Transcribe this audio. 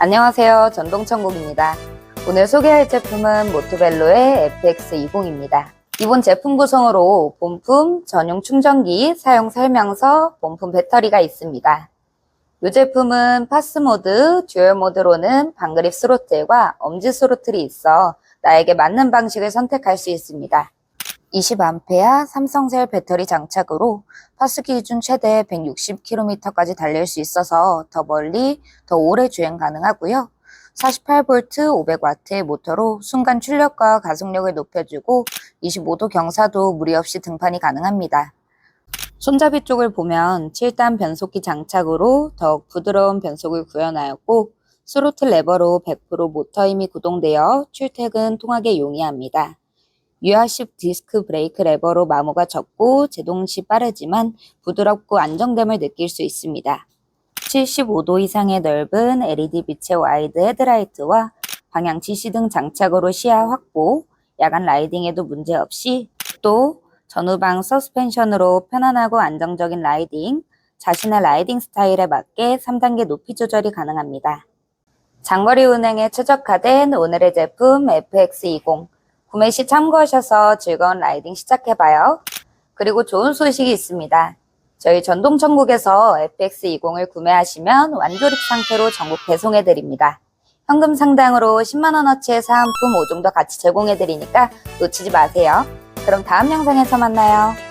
안녕하세요. 전동천국입니다. 오늘 소개할 제품은 모토벨로의 FX20입니다. 기본 제품 구성으로 본품, 전용 충전기, 사용 설명서, 본품 배터리가 있습니다. 이 제품은 파스 모드, 듀얼 모드로는 방그립 스로틀과 엄지 스로틀이 있어 나에게 맞는 방식을 선택할 수 있습니다. 20A 삼성셀 배터리 장착으로 파스 기준 최대 160km까지 달릴 수 있어서 더 멀리, 더 오래 주행 가능하고요. 48V 500W의 모터로 순간 출력과 가속력을 높여주고 25도 경사도 무리 없이 등판이 가능합니다. 손잡이 쪽을 보면 7단 변속기 장착으로 더욱 부드러운 변속을 구현하였고 스로틀 레버로 100% 모터 힘이 구동되어 출퇴근 통하게 용이합니다. 유아식 디스크 브레이크 레버로 마모가 적고 제동 시 빠르지만 부드럽고 안정됨을 느낄 수 있습니다. 75도 이상의 넓은 LED 빛의 와이드 헤드라이트와 방향 지시 등 장착으로 시야 확보, 야간 라이딩에도 문제없이 또 전후방 서스펜션으로 편안하고 안정적인 라이딩, 자신의 라이딩 스타일에 맞게 3단계 높이 조절이 가능합니다. 장거리 운행에 최적화된 오늘의 제품 FX20 구매 시 참고하셔서 즐거운 라이딩 시작해봐요. 그리고 좋은 소식이 있습니다. 저희 전동천국에서 FX20을 구매하시면 완조립 상태로 전국 배송해드립니다. 현금 상당으로 10만원어치의 사은품 5종 더 같이 제공해드리니까 놓치지 마세요. 그럼 다음 영상에서 만나요.